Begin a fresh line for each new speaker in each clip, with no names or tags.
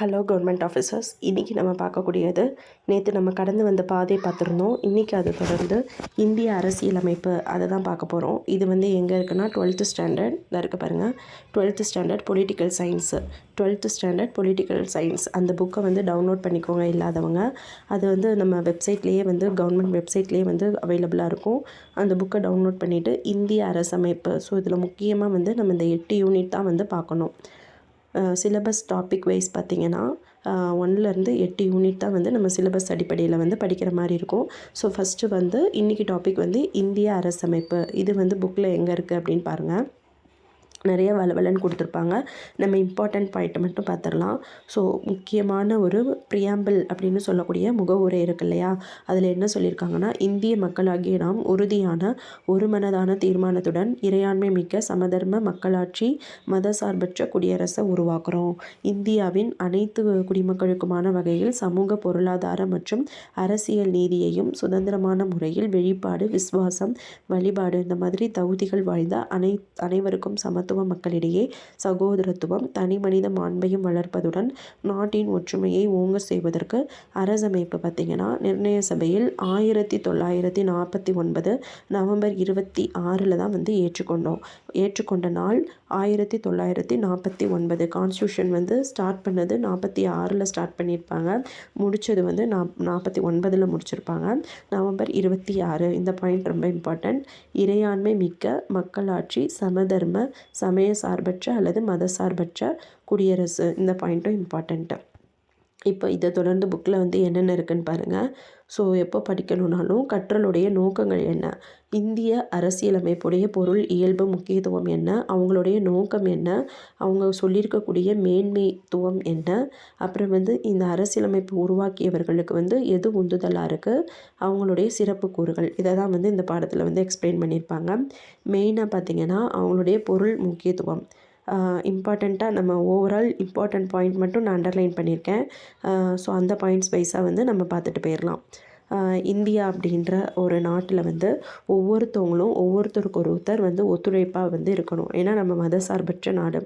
Hello government officers இன்றைக்கி நம்ம பார்க்கக்கூடியது நேற்று நம்ம கடந்து வந்த பாதை பார்த்துருந்தோம். இன்றைக்கி அதை தொடர்ந்து இந்திய அரசியலமைப்பு. அதை தான் பார்க்க போகிறோம் இது வந்து எங்கே இருக்குன்னா டுவெல்த்து ஸ்டாண்டர்ட் இதாக இருக்குது பாருங்கள் twelfth standard political science twelfth standard political science அந்த புக்கை வந்து டவுன்லோட் பண்ணிக்கோங்க இல்லாதவங்க. அது வந்து நம்ம வெப்சைட்லேயே வந்து கவர்மெண்ட் வெப்சைட்லேயே வந்து அவைலபிளாக இருக்கும். அந்த புக்கை டவுன்லோட் பண்ணிவிட்டு இந்திய அரசமைப்பு. ஸோ இதில் முக்கியமாக வந்து நம்ம இந்த எட்டு யூனிட் தான் வந்து பார்க்கணும். சிலபஸ் டாபிக் வைஸ் பார்த்திங்கன்னா ஒன்லேருந்து எட்டு யூனிட் தான் வந்து நம்ம சிலபஸ் அடிப்படையில் வந்து படிக்கிற மாதிரி இருக்கும். ஸோ ஃபஸ்ட்டு வந்து இன்றைக்கி டாபிக் வந்து இந்திய அரசமைப்பு. இது வந்து புக்கில் எங்கே இருக்குது அப்படின்னு பாருங்கள் நிறைய வளவலன்னு கொடுத்துருப்பாங்க. நம்ம இம்பார்ட்டண்ட் பாயிண்ட்டை மட்டும் பார்த்துடலாம். ஸோ முக்கியமான ஒரு ப்ரியாம்பிள் அப்படின்னு சொல்லக்கூடிய முகவுரை இருக்கு இல்லையா? அதில் என்ன சொல்லியிருக்காங்கன்னா இந்திய மக்களாகிய நாம் உறுதியான ஒரு மனதான தீர்மானத்துடன் இறையாண்மை மிக்க சமதர்ம மக்களாட்சி மத சார்பற்ற குடியரசை உருவாக்குறோம். இந்தியாவின் அனைத்து குடிமக்களுக்குமான வகையில் சமூக பொருளாதார மற்றும் அரசியல் நீதியையும் சுதந்திரமான முறையில் வெளிப்பாடு விசுவாசம் வழிபாடு இந்த மாதிரி தகுதிகள் வாய்ந்த அனை அனைவருக்கும் சமத்துவ சமத்துவ மக்களிடையே சகோதரத்துவம் தனி மனித மாண்பையும் வளர்ப்பதுடன் நாட்டின் ஒற்றுமையை ஓங்க செய்வதற்கு அரசமைப்பு பார்த்திங்கன்னா நிர்ணய சபையில் ஆயிரத்தி தொள்ளாயிரத்தி நாற்பத்தி ஒன்பது நவம்பர் இருபத்தி ஆறில் தான் வந்து ஏற்றுக்கொண்டோம். ஏற்றுக்கொண்ட நாள் ஆயிரத்தி தொள்ளாயிரத்தி நாற்பத்தி ஒன்பது. கான்ஸ்டியூஷன் வந்து ஸ்டார்ட் பண்ணது நாற்பத்தி ஆறில் ஸ்டார்ட் பண்ணியிருப்பாங்க. முடித்தது வந்து நாப் நாற்பத்தி ஒன்பதில் முடிச்சிருப்பாங்க. நவம்பர் இருபத்தி ஆறு. இந்த பாயிண்ட் ரொம்ப இம்பார்ட்டண்ட் இறையாண்மை மிக்க மக்களாட்சி சமதர்ம சமய சார்பற்ற அல்லது மத சார்பற்ற குடியரசு. இந்த பாயிண்ட்டும் இம்பார்ட்டண்ட்டு இப்போ இதை தொடர்ந்து புக்கில் வந்து என்னென்ன இருக்குன்னு பாருங்கள் ஸோ எப்போ படிக்கணுன்னாலும் கற்றலுடைய நோக்கங்கள் என்ன? இந்திய அரசியலமைப்புடைய பொருள் இயல்பு முக்கியத்துவம் என்ன? அவங்களுடைய நோக்கம் என்ன? அவங்க சொல்லியிருக்கக்கூடிய மேன்மைத்துவம் என்ன? அப்புறம் வந்து இந்த அரசியலமைப்பு உருவாக்கியவர்களுக்கு வந்து எது உந்துதலாக இருக்குது அவங்களுடைய சிறப்பு கூறுகள். இதை தான் வந்து இந்த பாடத்தில் வந்து எக்ஸ்பிளைன் பண்ணியிருப்பாங்க. மெயினாக பார்த்திங்கன்னா அவங்களுடைய பொருள் முக்கியத்துவம். இம்பார்ட்டண்ட்டாக நம்ம ஓவரால் இம்பார்ட்டண்ட் பாயிண்ட் மட்டும் நான் அண்டர்லைன் பண்ணியிருக்கேன். ஸோ அந்த பாயிண்ட்ஸ் வைஸாக வந்து நம்ம பார்த்துட்டு போயிடலாம் இந்தியா அப்படின்ற ஒரு நாட்டில் வந்து ஒவ்வொருத்தவங்களும் ஒவ்வொருத்தருக்கு ஒருத்தர் வந்து ஒத்துழைப்பாக வந்து இருக்கணும். ஏன்னா நம்ம மதசார்பற்ற நாடு.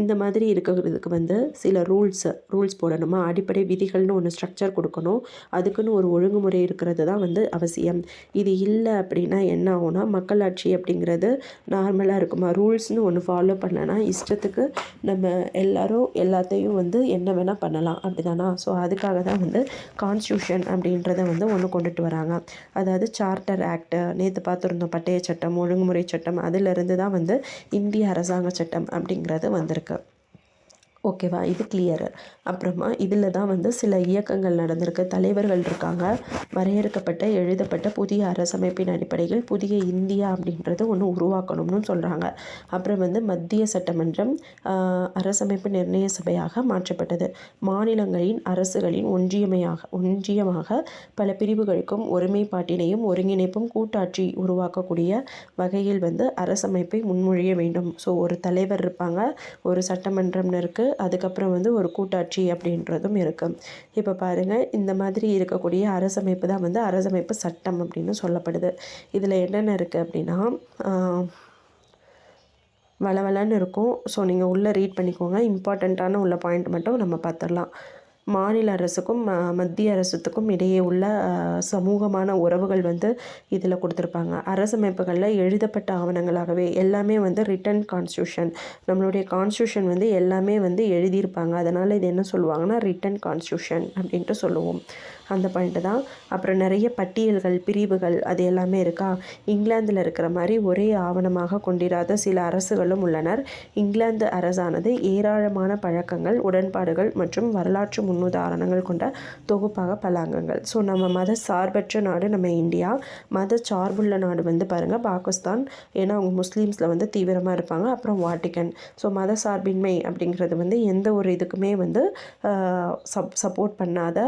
இந்த மாதிரி இருக்கிறதுக்கு வந்து சில ரூல்ஸு ரூல்ஸ் போடணுமா? அடிப்படை விதிகள்னு ஒன்று ஸ்ட்ரக்சர் கொடுக்கணும். அதுக்குன்னு ஒரு ஒழுங்குமுறை இருக்கிறது தான் வந்து அவசியம். இது இல்லை அப்படின்னா என்ன ஆகும்னா மக்களாட்சி அப்படிங்கிறது நார்மலாக இருக்குமா? ரூல்ஸ்னு ஒன்று ஃபாலோ பண்ணலன்னா இஷ்டத்துக்கு நம்ம எல்லோரும் எல்லாத்தையும் வந்து என்ன வேணால் பண்ணலாம். அப்படி தானா ஸோ அதுக்காக தான் வந்து கான்ஸ்டியூஷன் அப்படின்றத வந்து ஒன்று கொண்டுட்டு வராங்க. அதாவது சார்ட்டர் ஆக்டு நேற்று பார்த்துருந்தோம் பட்டய சட்டம் ஒழுங்குமுறை சட்டம் அதிலிருந்து தான் வந்து இந்திய அரசாங்க சட்டம் அப்படிங்கிறது வந்திருக்கு. இருக்குது ஓகேவா இது கிளியரு அப்புறமா இதில் தான் வந்து சில இயக்கங்கள் நடந்திருக்கு. தலைவர்கள் இருக்காங்க. வரையறுக்கப்பட்ட எழுதப்பட்ட புதிய அரசமைப்பின் அடிப்படையில் புதிய இந்தியா அப்படின்றது ஒன்று உருவாக்கணும்னு சொல்கிறாங்க அப்புறம் வந்து மத்திய சட்டமன்றம் அரசமைப்பு நிர்ணய சபையாக மாற்றப்பட்டது. மாநிலங்களின் அரசுகளின் ஒன்றியமையாக ஒன்றியமாக பல பிரிவுகளுக்கும் ஒருமைப்பாட்டினையும் ஒருங்கிணைப்பும் கூட்டாட்சி உருவாக்கக்கூடிய வகையில் வந்து அரசமைப்பை முன்மொழிய வேண்டும். ஸோ ஒரு தலைவர் இருப்பாங்க ஒரு சட்டமன்றம்னு இருக்குது அதுக்கப்புறம் வந்து ஒரு கூட்டாட்சி அப்படின்றதும் இருக்குது இப்போ பாருங்கள் இந்த மாதிரி இருக்கக்கூடிய அரசமைப்பு தான் வந்து அரசமைப்பு சட்டம் அப்படின்னு சொல்லப்படுது. இதில் என்னென்ன இருக்குது அப்படின்னா வளவலன்னு இருக்கும். ஸோ நீங்கள் உள்ளே ரீட் பண்ணிக்கோங்க. இம்பார்ட்டண்ட்டான உள்ள பாயிண்ட் மட்டும் நம்ம பார்த்துடலாம். மாநில அரசுக்கும் மத்திய அரசுக்கும் இடையே உள்ள சமூகமான உறவுகள் வந்து இதில் கொடுத்துருப்பாங்க. அரசமைப்புகளில் எழுதப்பட்ட ஆவணங்களாகவே எல்லாமே வந்து ரிட்டன் கான்ஸ்டியூஷன் நம்மளுடைய கான்ஸ்டியூஷன் வந்து எல்லாமே வந்து எழுதியிருப்பாங்க. அதனால் இது என்ன சொல்லுவாங்கன்னா ரிட்டன் கான்ஸ்டியூஷன் அப்படின்ட்டு சொல்லுவோம். அந்த பாயிண்ட்டு தான். அப்புறம் நிறைய பட்டியல்கள் பிரிவுகள் அது எல்லாமே இருக்கா? இங்கிலாந்தில் இருக்கிற மாதிரி ஒரே ஆவணமாக கொண்டிராத சில அரசுகளும் உள்ளனர். இங்கிலாந்து அரசானது ஏராளமான பழக்கங்கள் உடன்பாடுகள் மற்றும் வரலாற்று முன்னுதாரணங்கள் கொண்ட தொகுப்பாக பல அங்கங்கள். ஸோ நம்ம மத சார்பற்ற நாடு நம்ம இந்தியா. மத சார்புள்ள நாடு வந்து பாருங்கள் பாகிஸ்தான். ஏன்னா அவங்க முஸ்லீம்ஸில் வந்து தீவிரமாக இருப்பாங்க. அப்புறம் வாட்டிக்கன் ஸோ மத சார்பின்மை அப்படிங்கிறது வந்து எந்த ஒரு இதுக்குமே வந்து சப் சப்போர்ட் பண்ணாத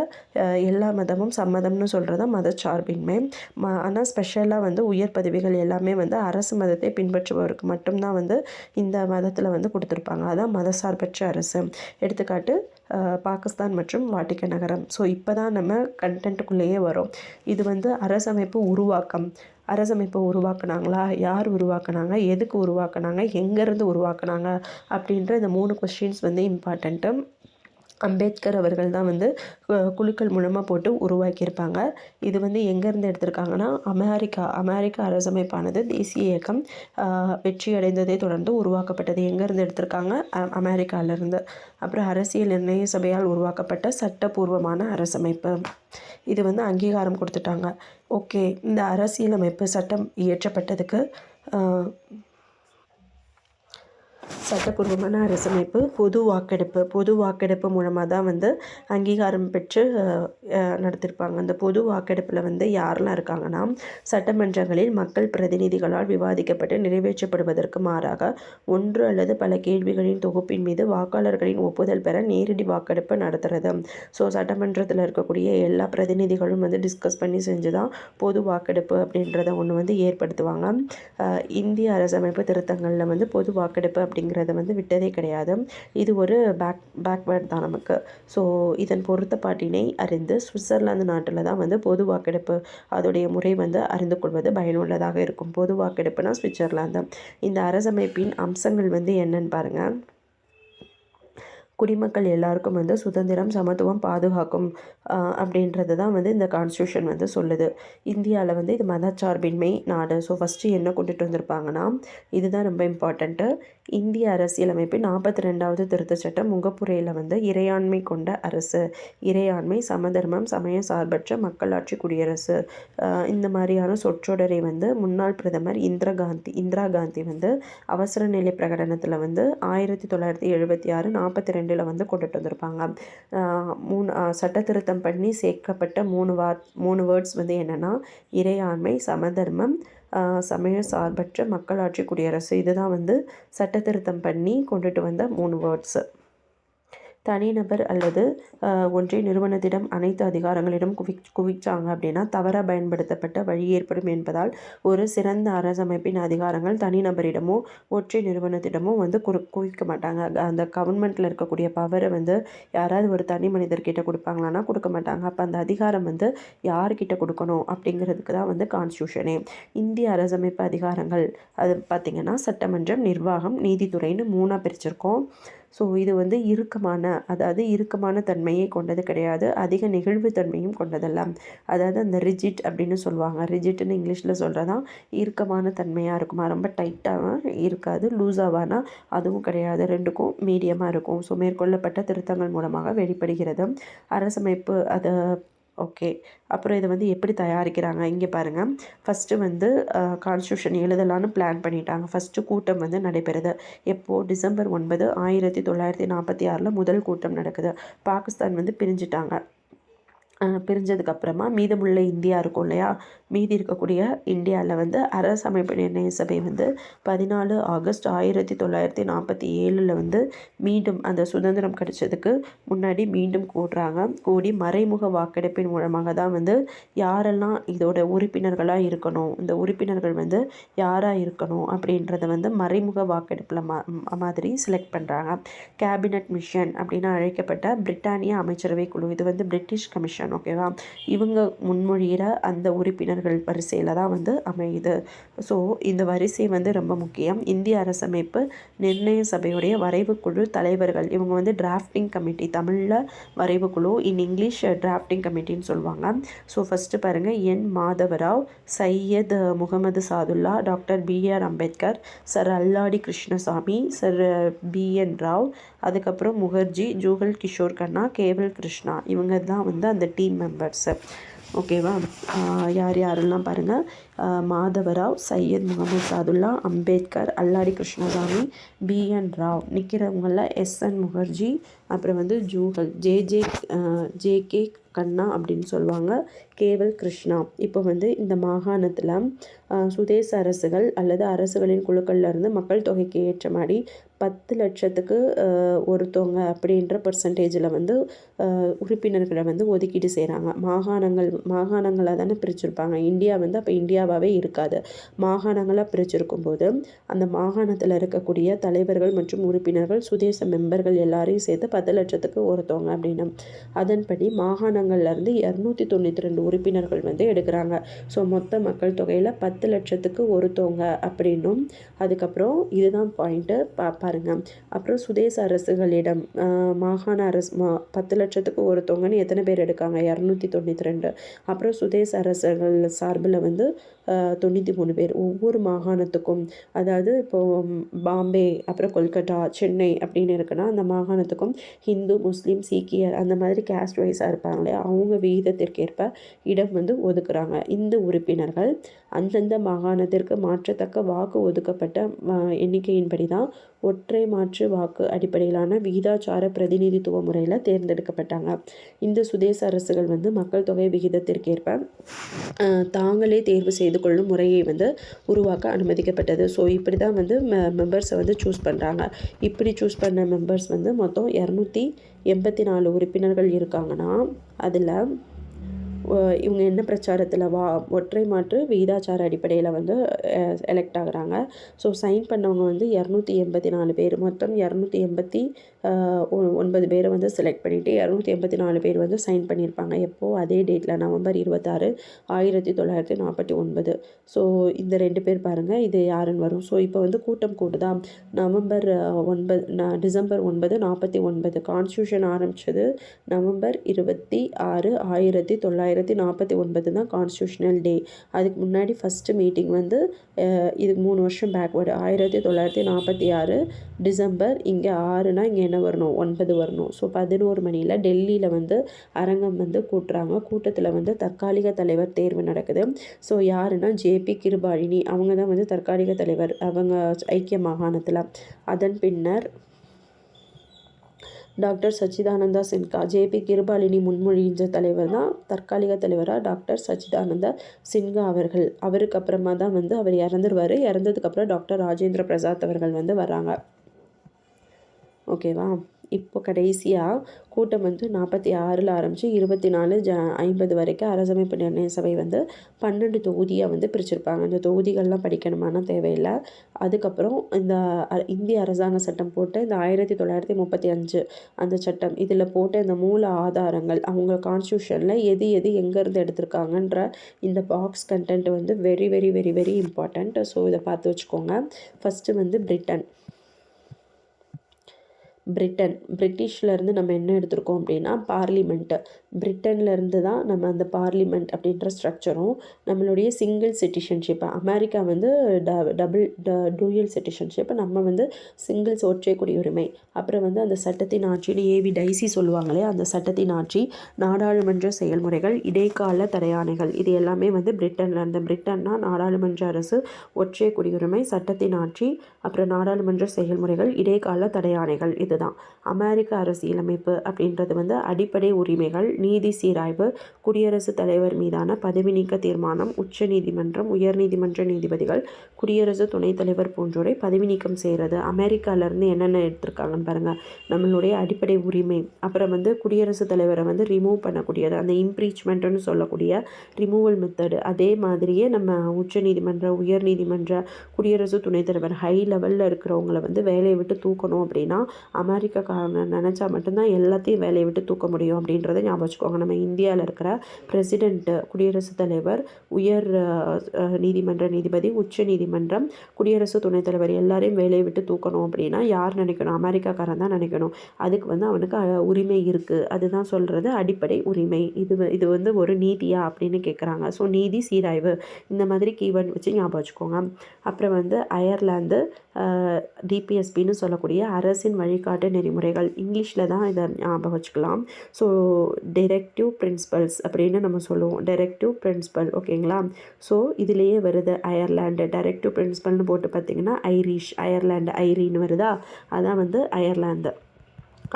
எல்லா மதமும் சம்மதம்னு சொல்கிறது மதச்சார்பின்மை. ம ஆனால் ஸ்பெஷலாக வந்து உயர் பதவிகள் எல்லாமே வந்து அரசு மதத்தை பின்பற்றுபவருக்கு மட்டும்தான் வந்து இந்த மதத்தில் வந்து கொடுத்துருப்பாங்க. அதான் மதசார்பற்ற அரசு. எடுத்துக்காட்டு பாகிஸ்தான் மற்றும் வாட்டிக்க நகரம். ஸோ இப்போ தான் நம்ம கண்டென்ட்டுக்குள்ளேயே வரும். இது வந்து அரசமைப்பு உருவாக்கம். அரசமைப்பை உருவாக்குனாங்களா? யார் உருவாக்குனாங்க? எதுக்கு உருவாக்குனாங்க? எங்கேருந்து உருவாக்குனாங்க? அப்படின்ற இந்த மூணு கொஸ்டின்ஸ் வந்து இம்பார்ட்டண்ட்டு அம்பேத்கர் அவர்கள் தான் வந்து குழுக்கள் மூலமாக போட்டு உருவாக்கியிருப்பாங்க. இது வந்து எங்கேருந்து எடுத்திருக்காங்கன்னா அமெரிக்கா அமெரிக்க அரசமைப்பானது தேசிய இயக்கம் வெற்றி அடைந்ததை தொடர்ந்து உருவாக்கப்பட்டது. எங்கேருந்து எடுத்திருக்காங்க? அமெரிக்காவிலேருந்து அப்புறம் அரசியல் நிர்ணய சபையால் உருவாக்கப்பட்ட சட்டப்பூர்வமான அரசமைப்பு. இது வந்து அங்கீகாரம் கொடுத்துட்டாங்க. ஓகே இந்த அரசியலமைப்பு சட்டம் இயற்றப்பட்டதுக்கு சட்டப்பூர்வமான அரசமைப்பு பொது வாக்கெடுப்பு. பொது வாக்கெடுப்பு மூலமாக தான் வந்து அங்கீகாரம் பெற்று நடத்திருப்பாங்க. அந்த பொது வாக்கெடுப்பில் வந்து யாரெல்லாம் இருக்காங்கன்னா சட்டமன்றங்களில் மக்கள் பிரதிநிதிகளால் விவாதிக்கப்பட்டு நிறைவேற்றப்படுவதற்கு மாறாக ஒன்று அல்லது பல கேள்விகளின் தொகுப்பின் மீது வாக்காளர்களின் ஒப்புதல் பெற நேரடி வாக்கெடுப்பு நடத்துறது. ஸோ சட்டமன்றத்தில் இருக்கக்கூடிய எல்லா பிரதிநிதிகளும் வந்து டிஸ்கஸ் பண்ணி செஞ்சு தான் பொது வாக்கெடுப்பு அப்படின்றத ஒன்று வந்து ஏற்படுத்துவாங்க. இந்திய அரசமைப்பு திருத்தங்களில் வந்து பொது வாக்கெடுப்பு அப்படி அப்படிங்கிறத வந்து விட்டதே கிடையாது. இது ஒரு பேக் பேக்வேர்ட் தான் நமக்கு. ஸோ இதன் பொருத்தப்பாட்டினை அறிந்து சுவிட்சர்லாந்து நாட்டில் தான் வந்து பொது வாக்கெடுப்பு அதோடைய முறை வந்து அறிந்து கொள்வது பயனுள்ளதாக இருக்கும். பொது வாக்கெடுப்புனா சுவிட்சர்லாந்து. இந்த அரசமைப்பின் அம்சங்கள் வந்து என்னன்னு பாருங்கள் குடிமக்கள் எல்லாருக்கும் வந்து சுதந்திரம் சமத்துவம் பாதுகாக்கும் அப்படின்றது தான் வந்து இந்த கான்ஸ்டியூஷன் வந்து சொல்லுது. இந்தியாவில் வந்து இது மதச்சார்பின்மை நாடு. ஸோ ஃபஸ்ட்டு என்ன கொண்டுட்டு வந்திருப்பாங்கன்னா இதுதான் ரொம்ப இம்பார்ட்டண்ட்டு இந்திய அரசியலமைப்பு நாற்பத்தி ரெண்டாவது திருத்த சட்டம் முகப்புரையில் வந்து இறையாண்மை கொண்ட அரசு. இறையாண்மை சமதர்மம் சமய சார்பற்ற மக்களாட்சி குடியரசு. இந்த மாதிரியான சொற்றொடரை வந்து முன்னாள் பிரதமர் இந்திரா காந்தி இந்திரா காந்தி வந்து அவசர நிலை பிரகடனத்தில் வந்து ஆயிரத்தி தொள்ளாயிரத்தி எழுபத்தி ஆறு நாற்பத்தி ரெண்டு ரெண்டில் வந்து கொண்டுட்டு வந்திருப்பாங்க. மூணு சட்டத்திருத்தம் பண்ணி சேர்க்கப்பட்ட மூணு வார் மூணு வேர்ட்ஸ் வந்து என்னென்னா இறையாண்மை சமதர்மம் சமய சார்பற்ற மக்களாட்சி குடியரசு. இதுதான் வந்து சட்டத்திருத்தம் பண்ணி கொண்டுட்டு வந்த மூணு வேர்ட்ஸு. தனிநபர் அல்லது ஒன்றிய நிறுவனத்திடம் அனைத்து அதிகாரங்களிடம் குவி குவிச்சாங்க அப்படின்னா தவறாக பயன்படுத்தப்பட்ட வழி ஏற்படும் என்பதால் ஒரு சிறந்த அரசமைப்பின் அதிகாரங்கள் தனிநபரிடமோ ஒற்றை நிறுவனத்திடமோ வந்து குறு குவிக்க மாட்டாங்க. அந்த கவர்மெண்ட்டில் இருக்கக்கூடிய பவரை வந்து யாராவது ஒரு தனி மனிதர்கிட்ட கொடுப்பாங்களான்னா கொடுக்க மாட்டாங்க. அப்போ அந்த அதிகாரம் வந்து யார்கிட்ட கொடுக்கணும் அப்படிங்கிறதுக்கு தான் வந்து கான்ஸ்டியூஷனே இந்திய அரசமைப்பு அதிகாரங்கள் அது பார்த்திங்கன்னா சட்டமன்றம் நிர்வாகம் நீதித்துறைன்னு மூணாக பிரிச்சிருக்கோம். ஸோ இது வந்து இறுக்கமான அதாவது இறுக்கமான தன்மையை கொண்டது கிடையாது. அதிக நெகிழ்வுத்தன்மையும் கொண்டதெல்லாம். அதாவது அந்த ரிஜிட் அப்படின்னு சொல்லுவாங்க. ரிஜிட்னு இங்கிலீஷில் சொல்கிறதான் இறுக்கமான தன்மையாக இருக்குமா? ரொம்ப டைட்டாக இருக்காது. லூஸாவானா அதுவும் கிடையாது. ரெண்டுக்கும் மீடியமாக இருக்கும். ஸோ மேற்கொள்ளப்பட்ட திருத்தங்கள் மூலமாக வெளிப்படுகிறது. அரசமைப்பு அதை ஓகே அப்புறம் இதை வந்து எப்படி தயாரிக்கிறாங்க? இங்கே பாருங்கள் ஃபஸ்ட்டு வந்து கான்ஸ்டியூஷன் எழுதலான்னு பிளான் பண்ணிட்டாங்க. ஃபஸ்ட்டு கூட்டம் வந்து நடைபெறுது. எப்போது டிசம்பர் ஒன்பது ஆயிரத்தி தொள்ளாயிரத்தி நாற்பத்தி ஆறில் முதல் கூட்டம் நடக்குது. பாகிஸ்தான் வந்து பிரிஞ்சிட்டாங்க. பிரிஞ்சதுக்கப்புறமா மீதமுள்ள இந்தியா இருக்கும் இல்லையா? மீதி இருக்கக்கூடிய இந்தியாவில் வந்து அரசமைப்பு நிர்ணய சபை வந்து பதினாலு ஆகஸ்ட் ஆயிரத்தி தொள்ளாயிரத்தி நாற்பத்தி ஏழில் வந்து மீண்டும் அந்த சுதந்திரம் கிடைச்சதுக்கு முன்னாடி மீண்டும் கூடுறாங்க. கூடி மறைமுக வாக்கெடுப்பின் மூலமாக தான் வந்து யாரெல்லாம் இதோட உறுப்பினர்களாக இருக்கணும் இந்த உறுப்பினர்கள் வந்து யாராக இருக்கணும் அப்படின்றத வந்து மறைமுக வாக்கெடுப்பில் மா மாதிரி செலக்ட் பண்ணுறாங்க கேபினட் மிஷன் அப்படின்னு அழைக்கப்பட்ட பிரிட்டானிய அமைச்சரவை குழு. இது வந்து பிரிட்டிஷ் கமிஷன் ஓகேவா இவங்க முன்மொழிகிற அந்த உறுப்பினர் உறுப்பினர்கள் வரிசையில் தான் வந்து அமையுது. ஸோ இந்த வரிசை வந்து ரொம்ப முக்கியம். இந்திய அரசமைப்பு நிர்ணய சபையுடைய வரைவுக்குழு தலைவர்கள். இவங்க வந்து டிராஃப்டிங் கமிட்டி தமிழில் வரைவுக்குழு இன் இங்கிலீஷ் டிராஃப்டிங் கமிட்டின்னு சொல்லுவாங்க. ஸோ ஃபஸ்ட்டு பாருங்கள் N Madhava Rao Syed Mohammad Saadulla doctor BR Ambedkar sir Alladi Krishnaswamy sir BN Rau அதுக்கப்புறம் முகர்ஜி ஜூகல் கிஷோர் கண்ணா கேவல் கிருஷ்ணா. இவங்க தான் வந்து அந்த டீம் மெம்பர்ஸு ஓகேவா? யார் யாரெல்லாம் பாருங்கள் மாதவராவ் சையத் முகமது சாதுல்லா அம்பேத்கர் அல்லாடி கிருஷ்ணசாமி பிஎன் ராவ் நிற்கிறவங்கள எஸ்என் முகர்ஜி அப்புறம் வந்து Jugal J J J K Khanna அப்படின்னு சொல்லுவாங்க. கேவல் கிருஷ்ணா. இப்போ வந்து இந்த மாகாணத்தில் சுதேச அரசுகள் அல்லது அரசுகளின் குழுக்கள்லேருந்து மக்கள் தொகைக்கு ஏற்ற மாதிரி பத்து லட்சத்துக்கு ஒருத்தவங்க அப்படின்ற பர்சன்டேஜில் வந்து உறுப்பினர்களை வந்து ஒதுக்கீடு செய்கிறாங்க மாகாணங்கள் மாகாணங்களாக தானே பிரிச்சிருப்பாங்க. இந்தியா வந்து அப்போ இந்தியாவாகவே இருக்காது. மாகாணங்களாக பிரிச்சிருக்கும் போது அந்த மாகாணத்தில் இருக்கக்கூடிய தலைவர்கள் மற்றும் உறுப்பினர்கள் சுதேச மெம்பர்கள் எல்லாரையும் சேர்த்து பத்து லட்சத்துக்கு ஒருத்தவங்க அப்படின்னு. அதன்படி மாகாணங்கள்லேருந்து இரநூத்தி தொண்ணூற்றி ரெண்டு உறுப்பினர்கள் வந்து எடுக்கிறாங்க. ஸோ மொத்த மக்கள் தொகையில் பத்து லட்சத்துக்கு ஒருத்தவங்க அப்படின்னும். அதுக்கப்புறம் இதுதான் பாயிண்ட்டு பா பாருங்கள் அப்புறம் சுதேச அரசுகளிடம் மாகாண அரசு மா பத்து லட்சத்துக்கு ஒருத்தவங்கன்னு எத்தனை பேர் எடுக்காங்க? இரநூத்தி தொண்ணூற்றி ரெண்டு. அப்புறம் சுதேச அரசுகள் சார்பில் வந்து தொண்ணூற்றி மூணு பேர் ஒவ்வொரு மாகாணத்துக்கும். அதாவது இப்போது பாம்பே அப்புறம் கொல்கட்டா சென்னை அப்படின்னு இருக்குன்னா அந்த மாகாணத்துக்கும் ஹிந்து முஸ்லீம் சீக்கியர் அந்த மாதிரி கேஸ்ட் வைஸாக இருப்பாங்களே அவங்க விகிதத்திற்கேற்ப இடம் வந்து ஒதுக்குறாங்க. இந்த உறுப்பினர்கள் அந்தந்த மாகாணத்திற்கு மாற்றத்தக்க வாக்கு ஒதுக்கப்பட்ட எண்ணிக்கையின்படி தான் ஒற்றை மாற்று வாக்கு அடிப்படையிலான விகிதாச்சார பிரதிநிதித்துவ முறையில் தேர்ந்தெடுக்கப்பட்டாங்க. இந்த சுதேச அரசுகள் வந்து மக்கள் தொகை விகிதத்திற்கேற்ப தாங்களே தேர்வு செய்து கொள்ளும் முறையை வந்து உருவாக்க அனுமதிக்கப்பட்டது. ஸோ இப்படி தான் வந்து மெம்பர்ஸை வந்து சூஸ் பண்ணுறாங்க இப்படி சூஸ் பண்ண மெம்பர்ஸ் வந்து மொத்தம் இரநூத்தி எண்பத்தி நாலு உறுப்பினர்கள் இருக்காங்கன்னா அதில் இவங்க என்ன பிரச்சாரத்தில் வா ஒற்றை மாற்று விகிதாச்சார அடிப்படையில் வந்து எலெக்ட் ஆகுறாங்க. ஸோ சைன் பண்ணவங்க வந்து இரநூத்தி எண்பத்தி நாலு பேர். மொத்தம் இரநூத்தி எண்பத்தி ஒன்பது பேரை வந்து செலக்ட் பண்ணிவிட்டு இரநூத்தி எண்பத்தி நாலு பேர் வந்து சைன் பண்ணியிருப்பாங்க. எப்போது அதே டேட்டில் நவம்பர் இருபத்தாறு ஆயிரத்தி தொள்ளாயிரத்தி நாற்பத்தி ஒன்பது. ஸோ இந்த ரெண்டு பேர் பாருங்கள் இது யாருன்னு வரும். ஸோ இப்போ வந்து கூட்டம் கூடுதா? நவம்பர் ஒன்பது ந- டிசம்பர் ஒன்பது நாற்பத்தி ஒன்பது. கான்ஸ்டியூஷன் ஆரம்பித்தது நவம்பர் இருபத்தி ஆறு ஆயிரத்தி தொள்ளாயிரத்தி நாற்பத்தி ஒன்பது தான் கான்ஸ்டியூஷனல் டே அதுக்கு முன்னாடி ஃபஸ்ட்டு மீட்டிங் வந்து இதுக்கு மூணு வருஷம் பேக்வேர்டு ஆயிரத்தி தொள்ளாயிரத்தி நாற்பத்தி ஆறு டிசம்பர் இங்கே ஆறுனா இங்கே என்ன வரணும்? ஒன்பது வரணும். ஸோ பதினோரு மணியில் டெல்லியில் வந்து அரங்கம் வந்து கூட்டுறாங்க. கூட்டத்தில் வந்து தற்காலிக தலைவர் தேர்வு நடக்குது. ஸோ யாருன்னா ஜேபி கிருபாழினி அவங்க தான் வந்து தற்காலிக தலைவர். அவங்க ஐக்கிய மாகாணத்தில். அதன் பின்னர் டாக்டர் சச்சிதானந்தா சின்ஹா. ஜேபி கிருபாலினி முன்மொழிஞ்ச தலைவர் தான் தற்காலிக தலைவராக டாக்டர் சச்சிதானந்தா சின்ஹா அவர்கள். அவருக்கு அப்புறமா தான் வந்து அவர் இறந்துருவார். இறந்ததுக்கப்புறம் டாக்டர் ராஜேந்திர பிரசாத் அவர்கள் வந்து வராங்க ஓகேவா? இப்போ கடைசியாக கூட்டம் வந்து நாற்பத்தி ஆறில் ஆரம்பித்து இருபத்தி நாலு ஜ ஐம்பது வரைக்கும் அரசமைப்பு நிர்ணய சபை வந்து பன்னெண்டு தொகுதியாக வந்து பிரிச்சிருப்பாங்க. இந்த தொகுதிகள்லாம் படிக்கணுமான தேவையில்லை. அதுக்கப்புறம் இந்த அ- இந்திய அரசாங்க சட்டம் போட்டு இந்த ஆயிரத்தி தொள்ளாயிரத்தி முப்பத்தி அஞ்சு அந்த சட்டம் இதில் போட்ட இந்த மூல ஆதாரங்கள் அவங்க கான்ஸ்டியூஷனில் எது எது எங்கேருந்து எடுத்திருக்காங்கன்ற இந்த பாக்ஸ் கண்டென்ட் வந்து very very very very important so இதை பார்த்து வச்சுக்கோங்க. ஃபஸ்ட்டு வந்து பிரிட்டன் பிரிட்டன் பிரிட்டிஷ்லேருந்து நம்ம என்ன எடுத்திருக்கோம் அப்படின்னா பார்லிமெண்ட்டு. பிரிட்டன்லேருந்து தான் நம்ம அந்த பார்லிமெண்ட் அப்படின்ற ஸ்ட்ரக்சரும் நம்மளுடைய சிங்கிள் சிட்டிசன்ஷிப் அமெரிக்கா வந்து ட டபுள் ட டூயல் சிட்டிசன்ஷிப் நம்ம வந்து சிங்கிள்ஸ் ஒற்றை குடியுரிமை. அப்புறம் வந்து அந்த சட்டத்தின் ஆட்சின்னு ஏவி டைசி சொல்லுவாங்களே அந்த சட்டத்தின் ஆட்சி நாடாளுமன்ற செயல்முறைகள் இடைக்கால தடையாணைகள் இது எல்லாமே வந்து பிரிட்டனில் இருந்த பிரிட்டன்னா நாடாளுமன்ற அரசு ஒற்றை குடியுரிமை சட்டத்தின் ஆட்சி அப்புறம் நாடாளுமன்ற செயல்முறைகள் இடைக்கால தடையாணைகள் இதுதான். அமெரிக்க அரசியலமைப்பு அப்படின்றது வந்து அடிப்படை உரிமைகள் நீதி சீராய்வு குடியரசுத் தலைவர் மீதான பதவி நீக்க தீர்மானம் உச்ச நீதிமன்றம் உயர்நீதிமன்ற நீதிபதிகள் குடியரசு துணைத் தலைவர் போன்றோரை பதவி நீக்கம் செய்கிறது அமெரிக்காவிலேருந்து என்னென்ன எடுத்திருக்காங்கன்னு பாருங்கள் நம்மளுடைய அடிப்படை உரிமை. அப்புறம் வந்து குடியரசுத் தலைவரை வந்து ரிமூவ் பண்ணக்கூடியது. அந்த இம்ப்ரீச்மெண்ட்டுன்னு சொல்லக்கூடிய ரிமூவல் மெத்தடு அதே மாதிரியே நம்ம உச்ச நீதிமன்ற உயர் நீதிமன்ற குடியரசு துணைத் தலைவர் ஹை லெவலில் இருக்கிறவங்கள வந்து வேலையை விட்டு தூக்கணும் அப்படின்னா அமெரிக்காக்காரங்க நினச்சா மட்டும்தான் எல்லாத்தையும் வேலையை விட்டு தூக்க முடியும் அப்படின்றத ஞாபகம் வச்சுக்கோங்க. நம்ம இந்தியாவில் இருக்கிற பிரசிடெண்ட்டு குடியரசுத் தலைவர் உயர் நீதிமன்ற நீதிபதி உச்ச நீதிமன்றம் குடியரசு துணைத் தலைவர் எல்லாரையும் வேலையை விட்டு தூக்கணும் அப்படின்னா யார் நினைக்கணும்? அமெரிக்காக்காரன் தான் நினைக்கணும். அதுக்கு வந்து அவனுக்கு உரிமை இருக்குது அதுதான் சொல்கிறது அடிப்படை உரிமை. இது இது வந்து ஒரு நீதியா அப்படின்னு கேட்குறாங்க ஸோ நீதி சீராய்வு. இந்த மாதிரி கீவேர்ட் வச்சு ஞாபகம் வச்சுக்கோங்க. அப்புறம் வந்து அயர்லாந்து டிபிஎஸ்பின்னு சொல்லக்கூடிய அரசின் வழிகாட்டு நெறிமுறைகள். இங்கிலீஷில் தான் இதை ஞாபகம் வச்சுக்கலாம். ஸோ டைரக்டிவ் பிரின்சிபல்ஸ் அப்படின்னு நம்ம சொல்லுவோம். டைரக்டிவ் பிரின்சிபல் ஓகேங்களா ஸோ இதுலேயே வருது அயர்லாண்டு டைரக்டிவ் பிரின்சிபல்னு போட்டு பார்த்தீங்கன்னா ஐரிஷ் அயர்லாண்டு ஐரின்னு வருதா? அதான் வந்து அயர்லாந்து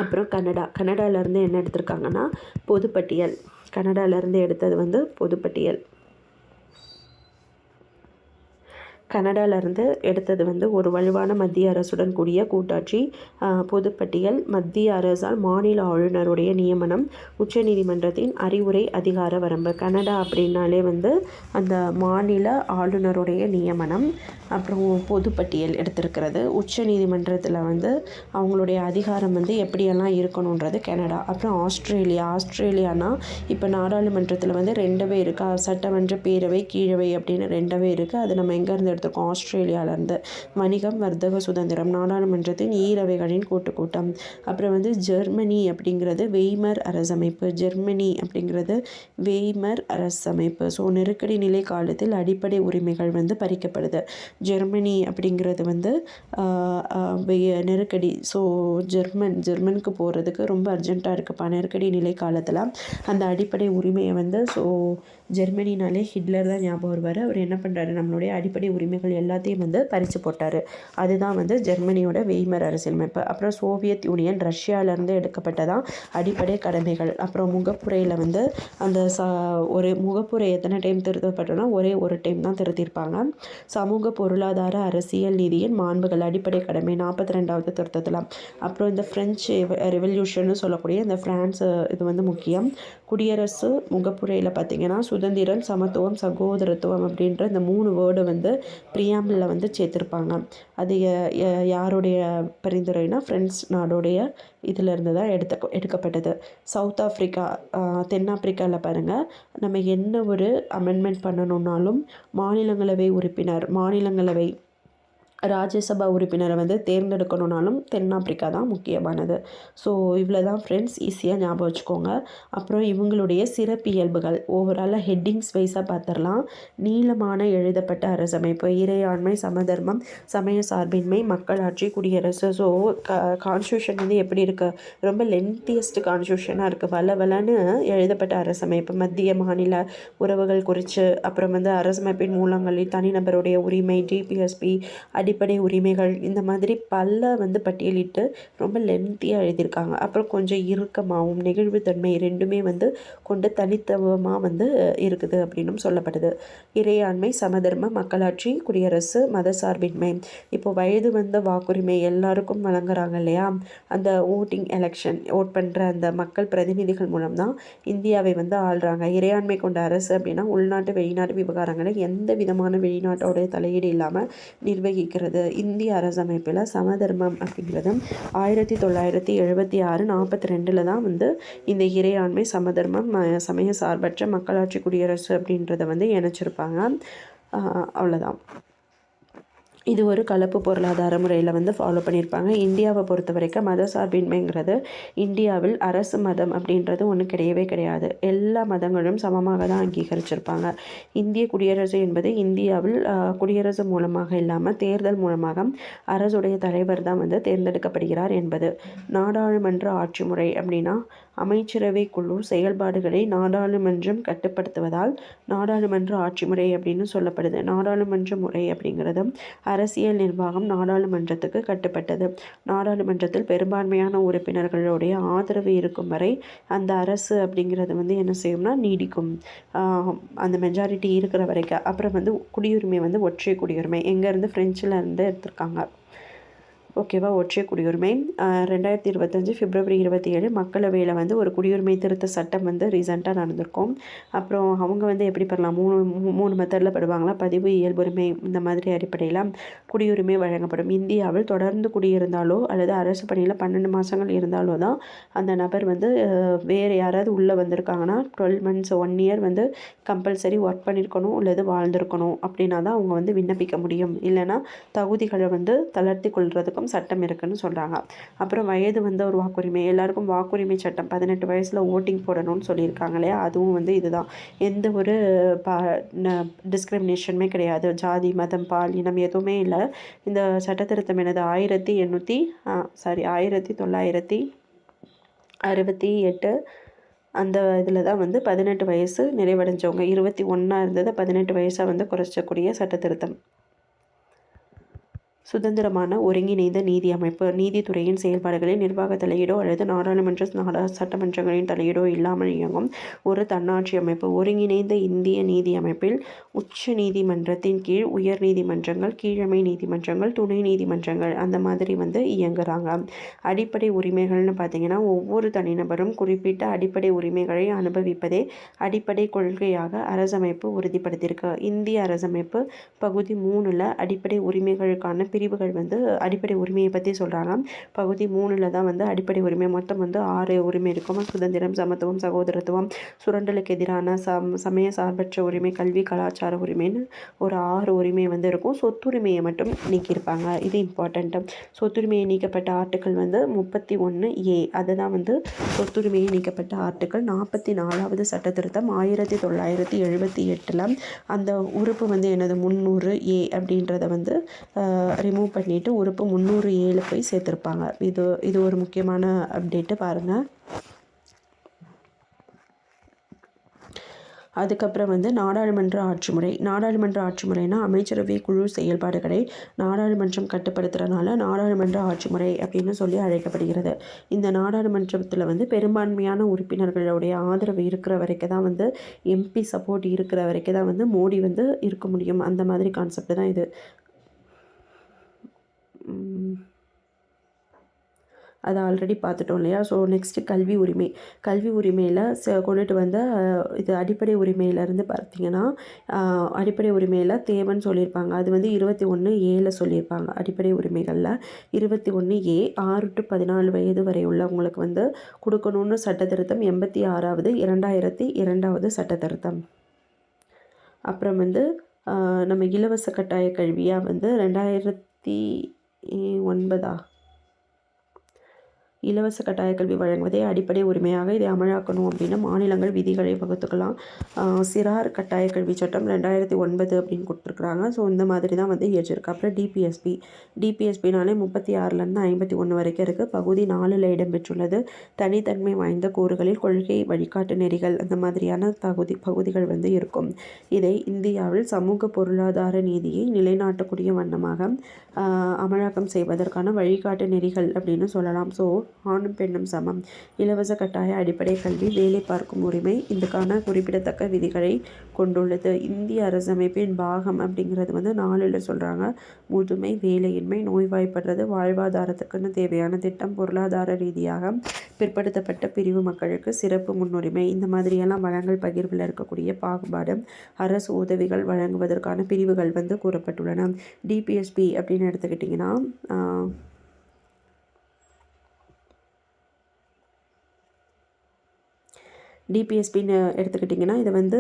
அப்புறம் கனடா. கனடாவிலேருந்து என்ன எடுத்திருக்காங்கன்னா பொதுப்பட்டியல். கனடாவிலேருந்து எடுத்தது வந்து பொதுப்பட்டியல். கனடாலேருந்து எடுத்தது வந்து ஒரு வலுவான மத்திய அரசுடன் கூடிய கூட்டாட்சி பொதுப்பட்டியல் மத்திய அரசால் மாநில ஆளுநருடைய நியமனம் உச்சநீதிமன்றத்தின் அறிவுரை அதிகார வரம்பு கனடா அப்படின்னாலே வந்து அந்த மாநில ஆளுநருடைய நியமனம் அப்புறம் பொதுப்பட்டியல் எடுத்திருக்கிறது. உச்சநீதிமன்றத்தில் வந்து அவங்களுடைய அதிகாரம் வந்து எப்படியெல்லாம் இருக்கணுன்றது கனடா அப்புறம் ஆஸ்திரேலியா. ஆஸ்திரேலியானா இப்போ நாடாளுமன்றத்தில் வந்து ரெண்டவே இருக்கா? சட்டமன்ற பேரவை கீழவை அப்படின்னு ரெண்டவே இருக்குது அது நம்ம எங்கேருந்து எடுத்து பார்த்துருக்கோம் ஆஸ்திரேலியாவிலேருந்து வணிகம் வர்த்தக சுதந்திரம் நாடாளுமன்றத்தின் ஈரவைகளின் கூட்டுக்கூட்டம். அப்புறம் வந்து ஜெர்மனி அப்படிங்கிறது வெய்மர் அரசமைப்பு. ஜெர்மனி அப்படிங்கிறது வெய்மர் அரசமைப்பு. ஸோ நெருக்கடி நிலை காலத்தில் அடிப்படை உரிமைகள் வந்து பறிக்கப்படுது. ஜெர்மனி அப்படிங்கிறது வந்து நெருக்கடி. ஸோ ஜெர்மன் ஜெர்மனுக்கு போகிறதுக்கு ரொம்ப அர்ஜென்ட்டாக இருக்குப்பா நெருக்கடி நிலை காலத்தில் அந்த அடிப்படை உரிமையை வந்து ஸோ ஜெர்மனினாலே ஹிட்லர் தான் ஞாபகம் வருவார். அவர் என்ன பண்ணுறாரு நம்மளுடைய அடிப்படை உரிமைகள் எல்லாத்தையும் வந்து பறித்து போட்டார். அதுதான் வந்து ஜெர்மனியோட வெய்மர் அரசியலமைப்பு. அப்புறம் சோவியத் யூனியன் ரஷ்யாவிலேருந்து எடுக்கப்பட்டதான் அடிப்படை கடமைகள். அப்புறம் முகப்புரையில் வந்து அந்த ச ஒரு முகப்புரை எத்தனை டைம் திருத்தப்பட்டோன்னா ஒரே ஒரு டைம் தான் திருத்தியிருப்பாங்க. சமூக பொருளாதார அரசியல் நிதியின் மாண்புகள் அடிப்படை கடமை நாற்பத்தி ரெண்டாவது திருத்தத்தில். அப்புறம் இந்த ஃப்ரெஞ்சு ரெவல்யூஷன் சொல்லக்கூடிய இந்த ஃப்ரான்ஸ் இது வந்து முக்கியம். குடியரசு முகப்புரையில் பார்த்தீங்கன்னா சுதந்திரம் சமத்துவம் சகோதரத்துவம் அப்படின்ற இந்த மூணு வேர்டு வந்து ப்ரியாம்பிளில் வந்து சேர்த்துருப்பாங்க. அது யாருடைய பரிந்துரைனா ஃப்ரெண்ட்ஸ் நாடோடைய இதிலிருந்து தான் எடுத்த எடுக்கப்பட்டது. சவுத் ஆஃப்ரிக்கா தென்னாப்பிரிக்காவில் பாருங்கள் நம்ம என்ன ஒரு அமெண்ட்மெண்ட் பண்ணணுன்னாலும் மாநிலங்களவை உறுப்பினர் மாநிலங்களவை ராஜ்யசபா உறுப்பினரை வந்து தேர்ந்தெடுக்கணுன்னாலும் தென்னாப்பிரிக்கா தான் முக்கியமானது. ஸோ இவ்வளோ தான் ஃப்ரெண்ட்ஸ் ஈஸியாக ஞாபகம் வச்சுக்கோங்க. அப்புறம் இவங்களுடைய சிறப்பியல்புகள் ஓவராலாக ஹெட்டிங்ஸ் வைஸாக பார்த்துடலாம். நீளமான எழுதப்பட்ட அரசமைப்பு இறையாண்மை சமதர்மம் சமய சார்பின்மை மக்களாட்சி குடியரசு. ஸோ க கான்ஸ்டியூஷன் வந்து எப்படி இருக்குது ரொம்ப லென்த்தியஸ்ட் கான்ஸ்டியூஷனாக இருக்குது வள வளன்னு எழுதப்பட்ட அரசமைப்பு. மத்திய மாநில உறவுகள் குறித்து அப்புறம் வந்து அரசமைப்பின் மூலங்களில் தனிநபருடைய உரிமை டிபிஎஸ்பி அடிப்படை உரிமைகள் இந்த மாதிரி பல வந்து பட்டியலிட்டு ரொம்ப லென்த்தியாக எழுதியிருக்காங்க. அப்புறம் கொஞ்சம் இறுக்கமாகவும் நெகிழ்வுத்தன்மை ரெண்டுமே வந்து கொண்டு தனித்துவமாக வந்து இருக்குது அப்படின்னும் சொல்லப்படுது. இறையாண்மை சமதர்ம மக்களாட்சி குடியரசு மதசார்பின்மை இப்போ வயது வந்த வாக்குரிமை எல்லாருக்கும் வழங்குறாங்க இல்லையா? அந்த ஓட்டிங் எலெக்ஷன் ஓட் பண்ணுற அந்த மக்கள் பிரதிநிதிகள் மூலம் தான் இந்தியாவை வந்து ஆள்றாங்க. இறையாண்மை கொண்ட அரசு அப்படின்னா உள்நாட்டு வெளிநாட்டு விவகாரங்களை எந்த விதமான வெளிநாட்டோட தலையீடு இல்லாமல் நிர்வகிக்கிறது இந்திய அரசமைப்பில் சமதர்மம் அப்படிங்கிறது ஆயிரத்தி தொள்ளாயிரத்தி எழுபத்தி ஆறு நாற்பத்தி ரெண்டில் தான் வந்து இந்த இறையாண்மை சமதர்மம் சமய சார்பற்ற மக்களாட்சி குடியரசு அப்படின்றத வந்து இணைச்சிருப்பாங்க. ஆஹ் அவ்வளோதான் இது ஒரு கலப்பு பொருளாதார முறையில் வந்து ஃபாலோ பண்ணியிருப்பாங்க. இந்தியாவை பொறுத்த வரைக்கும் மத சார்பின்மைங்கிறது இந்தியாவில் அரசு மதம் அப்படின்றது ஒன்று கிடையவே கிடையாது. எல்லா மதங்களும் சமமாக தான் அங்கீகரிச்சிருப்பாங்க. இந்திய குடியரசு என்பது இந்தியாவில் குடியரசு மூலமாக இல்லாமல் தேர்தல் மூலமாக அரசுடைய தலைவர் தான் வந்து தேர்ந்தெடுக்கப்படுகிறார் என்பது. நாடாளுமன்ற ஆட்சி முறை அப்படின்னா அமைச்சரவை குழு செயல்பாடுகளை நாடாளுமன்றம் கட்டுப்படுத்துவதால் நாடாளுமன்ற ஆட்சி முறை அப்படின்னு சொல்லப்படுது. நாடாளுமன்ற முறை அப்படிங்கிறது அரசியல் நிர்வாகம் நாடாளுமன்றத்துக்கு கட்டுப்பட்டது. நாடாளுமன்றத்தில் பெரும்பான்மையான உறுப்பினர்களுடைய ஆதரவு இருக்கும் வரை அந்த அரசு அப்படிங்கிறது வந்து என்ன செய்யும்னா நீடிக்கும். அந்த மெஜாரிட்டி இருக்கிற வரைக்கும். அப்புறம் வந்து குடியுரிமை வந்து ஒற்றை குடியுரிமை. எங்கேருந்து? ஃப்ரெஞ்சில் இருந்து எடுத்திருக்காங்க. ஓகேவா ஒற்றை குடியுரிமை. ரெண்டாயிரத்தி இருபத்தஞ்சு பிப்ரவரி இருபத்தி ஏழு மக்களவையில் வந்து ஒரு குடியுரிமை திருத்த சட்டம் வந்து ரீசெண்டாக நடந்திருக்கும். அப்புறம் அவங்க வந்து எப்படி பண்ணலாம்? மூணு மூணு மெத்தடில் படுவாங்களா? பதிவு இயல்புரிமை இந்த மாதிரி அடிப்படையில் குடியுரிமை வழங்கப்படும். இந்தியாவில் தொடர்ந்து குடியிருந்தாலோ அல்லது அரசு பணியில் பன்னெண்டு மாதங்கள் இருந்தாலோ தான் அந்த நபர் வந்து வேறு யாராவது உள்ளே வந்திருக்காங்கன்னா டுவெல் மந்த்ஸ் ஒன் இயர் வந்து கம்பல்சரி ஒர்க் பண்ணியிருக்கணும் அல்லது வாழ்ந்திருக்கணும் அப்படின்னா தான் அவங்க வந்து விண்ணப்பிக்க முடியும். இல்லைன்னா தகுதிகளை வந்து தளர்த்தி கொள்றதுக்கும் சட்டம் இருக்குன்னு சொல்கிறாங்க அப்புறம் வயது வந்த ஒரு வாக்குரிமை எல்லாருக்கும் வாக்குரிமை சட்டம் பதினெட்டு வயசில் ஓட்டிங் போடணும்னு சொல்லியிருக்காங்க இல்லையா? அதுவும் வந்து இதுதான். எந்த ஒரு பா டிஸ்கிரிமினேஷனுமே கிடையாது. ஜாதி மதம் பால் இனம் எதுவுமே இல்லை. இந்த சட்டத்திருத்தம் என்னது? ஆயிரத்தி எண்ணூற்றி சாரி ஆயிரத்தி தொள்ளாயிரத்தி அறுபத்தி எட்டு அந்த இதில் தான் வந்து பதினெட்டு வயசு நிறைவடைஞ்சவங்க. இருபத்தி ஒன்றா இருந்தது பதினெட்டு வயசாக வந்து குறைச்சக்கூடிய சட்டத்திருத்தம். சுதந்திரமான ஒருங்கிணைந்த நீதி அமைப்பு நீதித்துறையின் செயல்பாடுகளில் நிர்வாக தலையீடோ அல்லது நாடாளுமன்ற நாடா சட்டமன்றங்களின் தலையீடோ இல்லாமல் இயங்கும் ஒரு தன்னாட்சி அமைப்பு. ஒருங்கிணைந்த இந்திய நீதி அமைப்பில் உச்ச நீதிமன்றத்தின் கீழ் உயர் நீதிமன்றங்கள் கீழமை நீதிமன்றங்கள் துணை நீதிமன்றங்கள் அந்த மாதிரி வந்து இயங்குறாங்க. அடிப்படை உரிமைகள்னு பார்த்தீங்கன்னா ஒவ்வொரு தனிநபரும் குறிப்பிட்ட அடிப்படை உரிமைகளை அனுபவிப்பதே அடிப்படை கொள்கையாக அரசமைப்பு உறுதிப்படுத்தியிருக்கு. இந்திய அரசமைப்பு பகுதி மூணில் அடிப்படை உரிமைகளுக்கான பிரிவுகள் வந்து அடிப்படை உரிமையை பற்றி சொல்கிறாங்க பகுதி மூணில் தான் வந்து அடிப்படை உரிமை. மொத்தம் வந்து ஆறு உரிமை இருக்கும். சுதந்திரம் சமத்துவம் சகோதரத்துவம் சுரண்டலுக்கு எதிரான சம் சமய சார்பற்ற உரிமை கல்வி கலாச்சார உரிமைன்னு ஒரு ஆறு உரிமை வந்து இருக்கும். சொத்துரிமையை மட்டும் நீக்கியிருப்பாங்க. இது இம்பார்ட்டண்ட்டு சொத்துரிமையை நீக்கப்பட்ட ஆர்டிக்கல் வந்து முப்பத்தி ஒன்று ஏ. அதுதான் வந்து சொத்துரிமையை நீக்கப்பட்ட ஆர்டிக்கல் நாற்பத்தி நாலாவது சட்ட திருத்தம் ஆயிரத்தி தொள்ளாயிரத்தி எழுபத்தி எட்டில் அந்த உறுப்பு வந்து எனது முந்நூறு ஏ அப்படின்றத வந்து ரிமூவ் பண்ணிவிட்டு உறுப்பு முந்நூறு ஏழு போய் சேர்த்துருப்பாங்க. இது இது ஒரு முக்கியமான அப்டேட்டு பாருங்கள் அதுக்கப்புறம் வந்து நாடாளுமன்ற ஆட்சி முறை. நாடாளுமன்ற ஆட்சி முறைனா அமைச்சரவை குழு செயல்பாடுகளை நாடாளுமன்றம் கட்டுப்படுத்துகிறனால நாடாளுமன்ற ஆட்சி முறை அப்படின்னு சொல்லி அழைக்கப்படுகிறது. இந்த நாடாளுமன்றத்தில் வந்து பெரும்பான்மையான உறுப்பினர்களுடைய ஆதரவு இருக்கிற வரைக்கும் தான் வந்து எம்பி சப்போர்ட் இருக்கிற வரைக்கும் தான் வந்து மோடி வந்து இருக்க முடியும். அந்த மாதிரி கான்செப்ட் தான் இது. அதை ஆல்ரெடி பார்த்துட்டோம் இல்லையா? ஸோ நெக்ஸ்ட்டு கல்வி உரிமை. கல்வி உரிமையில் ச கொண்டுட்டு வந்த இது அடிப்படை உரிமையிலேருந்து பார்த்தீங்கன்னா அடிப்படை உரிமையில் தேவைன்னு சொல்லியிருப்பாங்க. அது வந்து இருபத்தி ஒன்று ஏல சொல்லியிருப்பாங்க அடிப்படை உரிமைகளில். இருபத்தி ஒன்று ஏ ஆறு டு பதினாலு வயது வரை உள்ளவங்களுக்கு வந்து கொடுக்கணுன்னு சட்ட திருத்தம் எண்பத்தி ஆறாவது இரண்டாயிரத்தி இரண்டாவது சட்ட திருத்தம் அப்புறம் வந்து நம்ம இலவச கட்டாய கல்வியாக வந்து ரெண்டாயிரத்தி ஒன்பதா இலவச கட்டாய கல்வி வழங்குவதே அடிப்படை உரிமையாக இதை அமலாக்கணும் அப்படின்னு மாநிலங்கள் விதிகளை வகுத்துக்கலாம். சிறார் கட்டாய கல்வி சட்டம் ரெண்டாயிரத்தி ஒன்பது அப்படின்னு கொடுத்துருக்குறாங்க. ஸோ இந்த மாதிரி தான் வந்து ஏற்றிருக்கு அப்புறம் டிபிஎஸ்பி டிபிஎஸ்பினாலே முப்பத்தி ஆறுலேருந்து ஐம்பத்தி ஒன்று வரைக்கும் இருக்குது பகுதி நாலில் இடம்பெற்றுள்ளது. தனித்தன்மை வாய்ந்த கூறுகளில் கொள்கை வழிகாட்டு நெறிகள் அந்த மாதிரியான தகுதி பகுதிகள் வந்து இருக்கும். இதை இந்தியாவில் சமூக பொருளாதார நீதியை நிலைநாட்டக்கூடிய வண்ணமாக அமலாக்கம் செய்வதற்கான வழிகாட்டு நெறிகள் அப்படின்னு சொல்லலாம். ஸோ ஆணும் பெண்ணும் சமம். இலவச கட்டாய அடிப்படை கல்வி வேலை பார்க்கும் உரிமை இதுக்கான குறிப்பிடத்தக்க விதிகளை கொண்டுள்ளது. இந்திய அரசமைப்பின் பாகம் அப்படிங்கிறது வந்து நாளில் சொல்கிறாங்க முதுமை வேலையின்மை நோய்வாய்ப்படுறது வாழ்வாதாரத்துக்குன்னு தேவையான திட்டம் பொருளாதார ரீதியாக பிற்படுத்தப்பட்ட பிரிவு மக்களுக்கு சிறப்பு முன்னுரிமை. இந்த மாதிரியெல்லாம் வளங்கள் பகிர்வில் இருக்கக்கூடிய பாகுபாடு அரசு உதவிகள் வழங்குவதற்கான பிரிவுகள் வந்து கூறப்பட்டுள்ளன. டிபிஎஸ்பி அப்படின்னு எடுத்துக்கிட்டிங்கன்னா டிபிஎஸ்பின்னு எடுத்துக்கிட்டிங்கன்னா இதை வந்து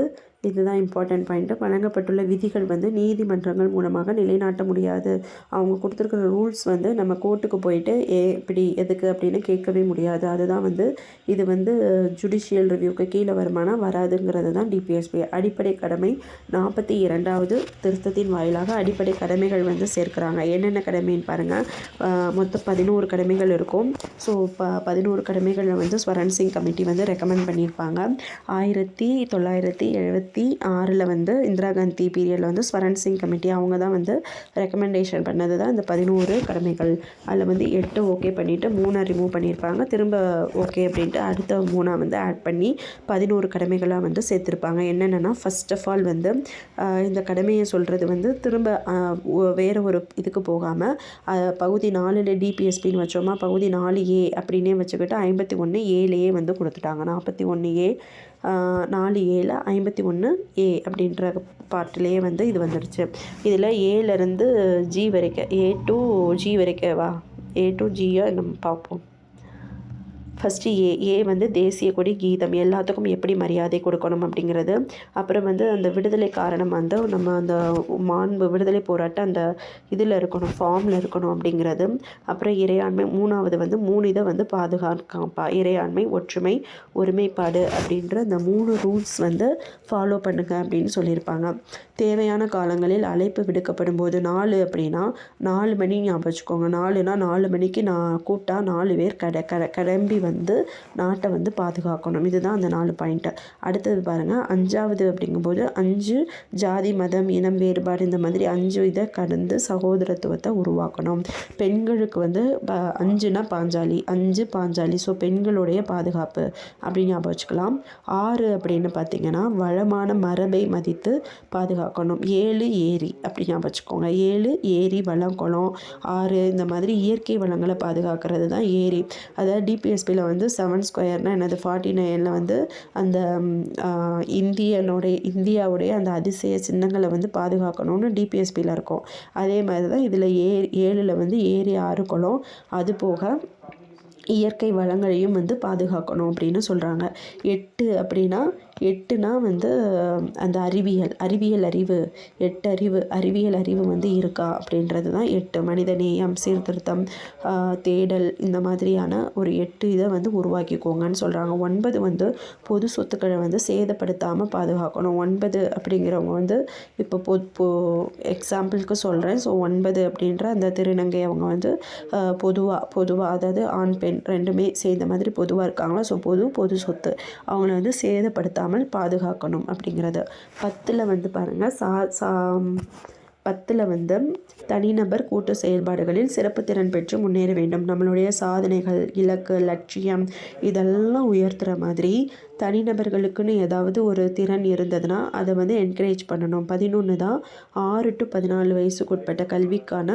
இதுதான் இம்பார்ட்டண்ட் பாயிண்ட்டு வழங்கப்பட்டுள்ள விதிகள் வந்து நீதிமன்றங்கள் மூலமாக நிலைநாட்ட முடியாது. அவங்க கொடுத்துருக்குற ரூல்ஸ் வந்து நம்ம கோர்ட்டுக்கு போயிட்டு ஏ இப்படி எதுக்கு? அப்படின்னு கேட்கவே முடியாது. அதுதான் வந்து இது வந்து ஜுடிஷியல் ரிவ்யூக்கு கீழே வருமானம் வராதுங்கிறது தான் டிபிஎஸ்பி அடிப்படை கடமை நாற்பத்தி இரண்டாவது திருத்தத்தின் வாயிலாக அடிப்படை கடமைகள் வந்து சேர்க்குறாங்க. என்னென்ன கடமைன்னு பாருங்கள் மொத்தம் பதினோரு கடமைகள் இருக்கும். ஸோ ப பதினோரு கடமைகளை வந்து ஸ்வரன் சிங் கமிட்டி வந்து ரெக்கமெண்ட் பண்ணியிருப்பாங்க. ஆயிரத்தி தொள்ளாயிரத்தி எழுபத்தி ஆறில் வந்து இந்திரா காந்தி பீரியடில் வந்து ஸ்வரன் சிங் கமிட்டி அவங்க தான் வந்து ரெக்கமெண்டேஷன் பண்ணது தான் இந்த பதினோரு கடமைகள். அதில் வந்து எட்டு ஓகே பண்ணிவிட்டு மூணை ரிமூவ் பண்ணியிருப்பாங்க. திரும்ப ஓகே அப்படின்ட்டு அடுத்த மூணாக வந்து ஆட் பண்ணி பதினோரு கடமைகளாக வந்து சேர்த்துருப்பாங்க. என்னென்னா ஃபஸ்ட் ஆஃப் ஆல் வந்து இந்த கடமையை சொல்கிறது வந்து திரும்ப வேறு ஒரு இதுக்கு போகாமல் பகுதி நாலில் டிபிஎஸ்பின்னு வச்சோமா பகுதி நாலு ஏ அப்படின்னே வச்சுக்கிட்டு ஐம்பத்தி ஒன்று ஏழையே வந்து கொடுத்துட்டாங்க. நாற்பத்தி ஒன்று ஏ ஏ நாலு ஏழு ஐம்பத்தி ஒன்று ஏ அப்படின்ற பாட்டிலே வந்து இது வந்துடுச்சு இதில் ஏலேருந்து ஜி வரைக்கும் ஏ டு ஜி வரைக்கும் வா ஏ டு ஜியாக நம்ம பார்ப்போம். ஃபஸ்ட்டு ஏ ஏ வந்து தேசிய கொடி கீதம் எல்லாத்துக்கும் எப்படி மரியாதை கொடுக்கணும் அப்படிங்கிறது. அப்புறம் வந்து அந்த விடுதலை காரணம் வந்து நம்ம அந்த மாண்பு விடுதலை போராட்டம் அந்த இதில் இருக்கணும் ஃபார்மில் இருக்கணும் அப்படிங்கிறது. அப்புறம் இறையாண்மை மூணாவது வந்து மூணு இதை வந்து பாதுகாக்கப்பா இறையாண்மை ஒற்றுமை ஒருமைப்பாடு அப்படின்ற அந்த மூணு ரூல்ஸ் வந்து ஃபாலோ பண்ணுங்கள் அப்படின்னு சொல்லியிருப்பாங்க. தேவையான காலங்களில் அழைப்பு விடுக்கப்படும் போது நாலு அப்படின்னா நாலு மணி ஞாபகம் வச்சுக்கோங்க. நாலுனா நாலு மணிக்கு நான் கூப்பிட்டா நாலு பேர் கட கட கிளம்பி வந்து வந்து நாட்டை வந்து பாதுகாக்கணும். இதுதான் அந்த நாலு பாயிண்ட்டு அடுத்தது பாருங்கள் அஞ்சாவது அப்படிங்கும்போது அஞ்சு ஜாதி மதம் இனம் வேறுபாடு இந்த மாதிரி அஞ்சு இதை கடந்து சகோதரத்துவத்தை உருவாக்கணும். பெண்களுக்கு வந்து அஞ்சுனா பாஞ்சாலி அஞ்சு பாஞ்சாலி. ஸோ பெண்களுடைய பாதுகாப்பு அப்படின்னு ஞாபகம் வச்சுக்கலாம். ஆறு அப்படின்னு பார்த்தீங்கன்னா வளமான மரபை மதித்து பாதுகாக்கணும். ஏழு ஏரி அப்படி ஞாபகம் வச்சுக்கோங்க. ஏழு ஏரி வளம் குளம் ஆறு இந்த மாதிரி இயற்கை வளங்களை பாதுகாக்கிறது தான் ஏரி. அதாவது டிபிஎஸ்பி டிபிஎஸ்பியில் வந்து செவன் ஸ்கொயர்னால் என்னது? ஃபார்ட்டி நைனில் வந்து அந்த இந்தியனுடைய இந்தியாவுடைய அந்த அதிசய சின்னங்களை வந்து பாதுகாக்கணும்னு டிபிஎஸ்பியில் இருக்கும். அதே மாதிரி தான் இதில் ஏ ஏழில் வந்து ஏரி ஆறு குளம் அது போக இயற்கை வளங்களையும் வந்து பாதுகாக்கணும் அப்படின்னு சொல்கிறாங்க எட்டு அப்படின்னா எட்டுனா வந்து அந்த அறிவியல் அறிவியல் அறிவு எட்டு அறிவு அறிவியல் அறிவு வந்து இருக்கா அப்படின்றது தான் எட்டு. மனித நேயம் சீர்திருத்தம் தேடல் இந்த மாதிரியான ஒரு எட்டு இதை வந்து உருவாக்கிக்கோங்கன்னு சொல்கிறாங்க ஒன்பது வந்து பொது சொத்துக்களை வந்து சேதப்படுத்தாமல் பாதுகாக்கணும். ஒன்பது அப்படிங்கிறவங்க வந்து இப்போ பொ பொ எக்ஸாம்பிளுக்கு சொல்கிறேன் ஸோ ஒன்பது அப்படின்ற அந்த திருநங்கை அவங்க வந்து பொதுவாக பொதுவாக அதாவது ஆண் பெண் ரெண்டுமே சேர்ந்த மாதிரி பொதுவாக இருக்காங்களா? ஸோ பொது பொது சொத்து. அவங்கள வந்து சேதப்படுத்தாமல் பாதுகாக்கணும் அப்படிங்கிறது. பத்தில் வந்து பாருங்கள் சா சா பத்தில் வந்து தனிநபர் கூட்டு செயல்பாடுகளில் சிறப்பு திறன் பெற்று முன்னேற வேண்டும். நம்மளுடைய சாதனைகள் இலக்கு லட்சியம் இதெல்லாம் உயர்த்துற மாதிரி தனிநபர்களுக்குன்னு ஏதாவது ஒரு திறன் இருந்ததுன்னா அதை வந்து என்கரேஜ் பண்ணணும். பதினொன்று தான் ஆறு டு பதினாலு வயசுக்குட்பட்ட கல்விக்கான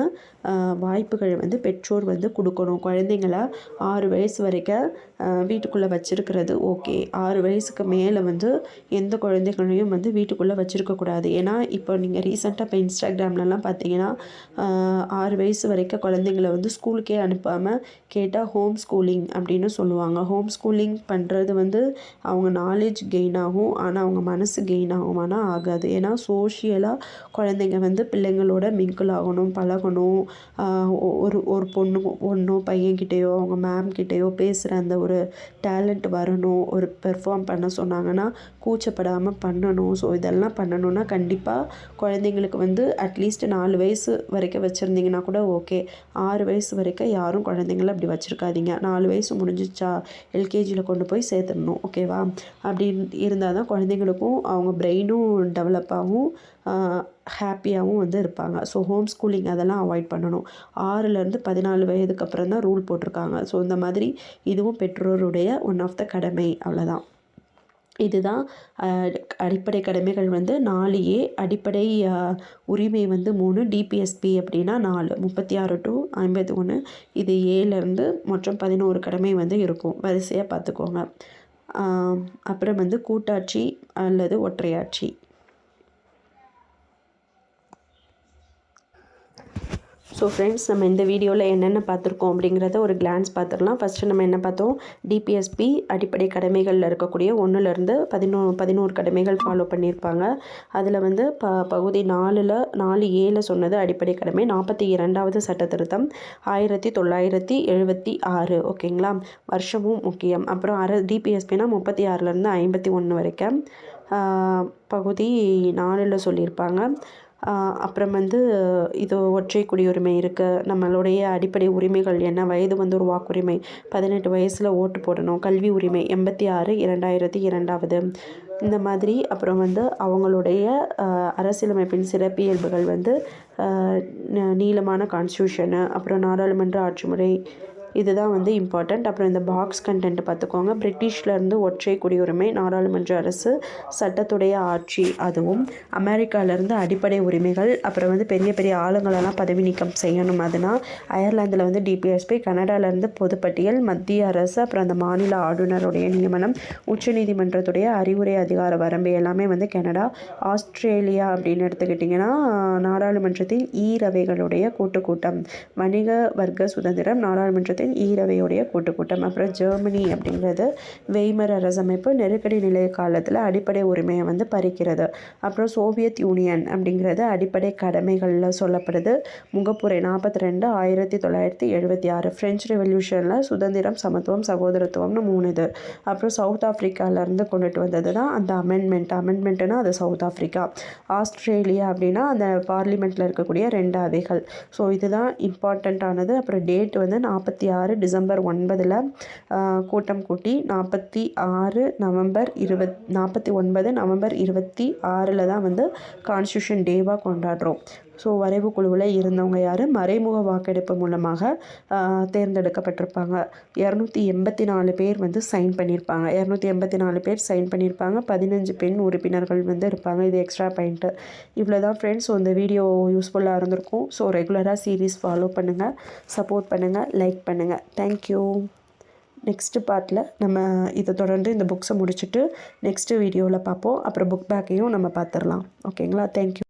வாய்ப்புகள் வாய்ப்புகளை வந்து பெற்றோர் வந்து கொடுக்கணும். குழந்தைங்கள ஆறு வயசு வரைக்கும் வீட்டுக்குள்ளே வச்சுருக்கிறது ஓகே. ஆறு வயசுக்கு மேலே வந்து எந்த குழந்தைகளையும் வந்து வீட்டுக்குள்ளே வச்சுருக்கக்கூடாது ஏன்னா இப்போ நீங்கள் ரீசெண்டாக இப்போ இன்ஸ்டாகிராம்லலாம் பார்த்தீங்கன்னா ஆறு வயசு வரைக்கும் குழந்தைங்கள வந்து ஸ்கூலுக்கே அனுப்பாமல் கேட்டால் ஹோம் ஸ்கூலிங் அப்படின்னு சொல்லுவாங்க. ஹோம் ஸ்கூலிங் பண்ணுறது வந்து அவங்க நாலேஜ் கெயின் ஆகும். ஆனால் அவங்க மனசு கெயின் ஆகுமானா ஆகாது. ஏன்னா சோஷியலாக குழந்தைங்க வந்து பிள்ளைங்களோட மிங்கிள் ஆகணும் பழகணும். ஒ- ஒரு ஒரு பொண்ணு பொண்ணோ பையன்கிட்டேயோ அவங்க மேம்கிட்டேயோ பேசுகிற அந்த ஒரு டேலண்ட் வரணும். ஒரு பெர்ஃபார்ம் பண்ண சொன்னாங்கன்னா கூச்சப்படாமல் பண்ணணும். ஸோ இதெல்லாம் பண்ணணும்னா கண்டிப்பாக குழந்தைங்களுக்கு வந்து அட்லீஸ்ட் நாலு வயசு வரைக்கும் வச்சுருந்தீங்கன்னா கூட ஓகே ஆறு வயசு வரைக்கும் யாரும் குழந்தைங்கள அப்படி வச்சுருக்காதீங்க. நாலு வயசு முடிஞ்சிச்சா எல்கேஜியில் கொண்டு போய் சேர்த்துடணும். ஓகேவா அப்படி இருந்தால் தான் குழந்தைங்களுக்கும் அவங்க பிரெயினும் டெவலப் ஆகும் ஹாப்பியாகவும் வந்து இருப்பாங்க. ஸோ ஹோம் ஸ்கூலிங் அதெல்லாம் அவாய்ட் பண்ணணும். ஆறுலேருந்து பதினாலு வயதுக்கு அப்புறம் தான் ரூல் போட்டிருக்காங்க. ஸோ இந்த மாதிரி இதுவும் பெற்றோருடைய ஒன் ஆஃப் த கடமை அவ்வளோதான் இதுதான் அடிப்படை கடமைகள் வந்து நாலு ஏ அடிப்படை உரிமை வந்து மூணு டிபிஎஸ்பி அப்படின்னா நாலு முப்பத்தி ஆறு டு ஐம்பத்தி ஒன்று இது ஏலேருந்து மொத்தம் பதினோரு கடமை வந்து இருக்கும். வரிசையாக பார்த்துக்கோங்க. அப்புறம் வந்து கூட்டாட்சி அல்லது ஒற்றையாட்சி. ஸோ ஃப்ரெண்ட்ஸ் நம்ம இந்த வீடியோவில் என்னென்ன பார்த்துருக்கோம் அப்படிங்கிறத ஒரு கிளான்ஸ் பார்த்துடலாம். ஃபஸ்ட்டு நம்ம என்ன பார்த்தோம்? டிபிஎஸ்பி அடிப்படை கடமைகளில் இருக்கக்கூடிய ஒன்றுலேருந்து பதினோ பதினோரு கடமைகள் ஃபாலோ பண்ணியிருப்பாங்க. அதில் வந்து ப பகுதி நாலில் நாலு ஏழு சொன்னது அடிப்படை கடமை. நாற்பத்தி இரண்டாவது சட்ட திருத்தம் ஆயிரத்தி தொள்ளாயிரத்தி எழுபத்தி ஆறு. ஓகேங்களா? வருஷமும் முக்கியம். அப்புறம் அர டிபிஎஸ்பினா முப்பத்தி ஆறுலேருந்து ஐம்பத்தி ஒன்று வரைக்கும். பகுதி நாலில் சொல்லியிருப்பாங்க. அப்புறம் வந்து இது ஒற்றை குடியுரிமை இருக்குது நம்மளுடைய அடிப்படை உரிமைகள் என்ன? வயது வந்து ஒரு வாக்குரிமை பதினெட்டு வயசில் ஓட்டு போடணும். கல்வி உரிமை. எண்பத்தி ஆறு இரண்டாயிரத்தி இரண்டாவது. இந்த மாதிரி அப்புறம் வந்து அவங்களுடைய அரசியலமைப்பின் சிறப்பியல்புகள் வந்து நீளமான கான்ஸ்டியூஷனு அப்புறம் நாடாளுமன்ற ஆட்சி முறை இதுதான் வந்து இம்பார்ட்டண்ட் அப்புறம் இந்த பாக்ஸ் கண்டென்ட் பார்த்துக்கோங்க. பிரிட்டிஷ்லேருந்து ஒற்றை குடியுரிமை நாடாளுமன்ற அரசு சட்டத்துடைய ஆட்சி அதுவும். அமெரிக்காவிலேருந்து அடிப்படை உரிமைகள் அப்புறம் வந்து பெரிய பெரிய ஆளுங்களெல்லாம் பதவி நீக்கம் செய்யணும் அதுனா அயர்லாந்தில் வந்து டிபிஎஸ்பி கனடாலேருந்து பொதுப்பட்டியல் மத்திய அரசு அப்புறம் அந்த மாநில ஆளுநருடைய நியமனம் உச்சநீதிமன்றத்துடைய அறிவுரை அதிகார வரம்பு எல்லாமே வந்து கனடா ஆஸ்திரேலியா அப்படின்னு எடுத்துக்கிட்டிங்கன்னா நாடாளுமன்றத்தின் ஈரவைகளுடைய கூட்டுக்கூட்டம். வணிக வர்க்க சுதந்திரம் நாடாளுமன்றத்தின் ஈரவையுடைய கூட்டுக்கூட்டம். அப்புறம் ஜெர்மனி அப்படிங்கிறது வெய்மர் அரசமைப்பு நெருக்கடி நிலை காலத்தில் அடிப்படை உரிமையை வந்து பறிக்கிறது. அப்புறம் சோவியத் யூனியன் அப்படிங்கிறது அடிப்படை கடமைகளில் சொல்லப்படுது. முகப்புரை நாற்பத்தி ரெண்டு ஆயிரத்தி தொள்ளாயிரத்தி எழுபத்தி ஆறு. ஃப்ரெஞ்ச் ரெவல்யூஷனில் சுதந்திரம் சமத்துவம் சகோதரத்துவம்னு மூணு இது. அப்புறம் சவுத் ஆஃப்ரிக்காவிலேருந்து கொண்டுட்டு வந்தது தான் அந்த அமெண்ட்மெண்ட் அமெண்ட்மெண்ட்டுனா அது சவுத் ஆஃப்ரிக்கா ஆஸ்திரேலியா அப்படின்னா அந்த பார்லிமெண்ட்டில் இருக்கக்கூடிய ரெண்டு அவைகள். ஸோ இதுதான் இம்பார்ட்டண்ட்டானது அப்புறம் டேட் வந்து நாற்பத்தி ஆறு டிசம்பர் ஒன்பதில் கூட்டம் கூட்டி நாற்பத்தி ஆறு நவம்பர் இருபத் நாற்பத்தி ஒன்பது நவம்பர் இருபத்தி ஆறில் தான் வந்து கான்ஸ்டியூஷன் டேவாக கொண்டாடுறோம். ஸோ வரைவு குழுவில் இருந்தவங்க யார்? மறைமுக வாக்கெடுப்பு மூலமாக தேர்ந்தெடுக்கப்பட்டிருப்பாங்க. இரநூத்தி எண்பத்தி நாலு பேர் வந்து சைன் பண்ணியிருப்பாங்க இரநூத்தி எண்பத்தி நாலு பேர் சைன் பண்ணியிருப்பாங்க பதினஞ்சு பெண் உறுப்பினர்கள் வந்து இருப்பாங்க. இது எக்ஸ்ட்ரா பாயிண்ட்டு இவ்வளோ தான் ஃப்ரெண்ட்ஸ் இந்த வீடியோ யூஸ்ஃபுல்லாக இருந்திருக்கும். ஸோ ரெகுலராக சீரீஸ் ஃபாலோ பண்ணுங்கள் சப்போர்ட் பண்ணுங்கள் லைக் பண்ணுங்கள் தேங்க்யூ நெக்ஸ்ட்டு பார்ட்டில் நம்ம இதை தொடர்ந்து இந்த புக்ஸை முடிச்சுட்டு நெக்ஸ்ட்டு வீடியோவில் பார்ப்போம். அப்புறம் புக் பேக்கையும் நம்ம பார்த்துடலாம். ஓகேங்களா தேங்க்யூ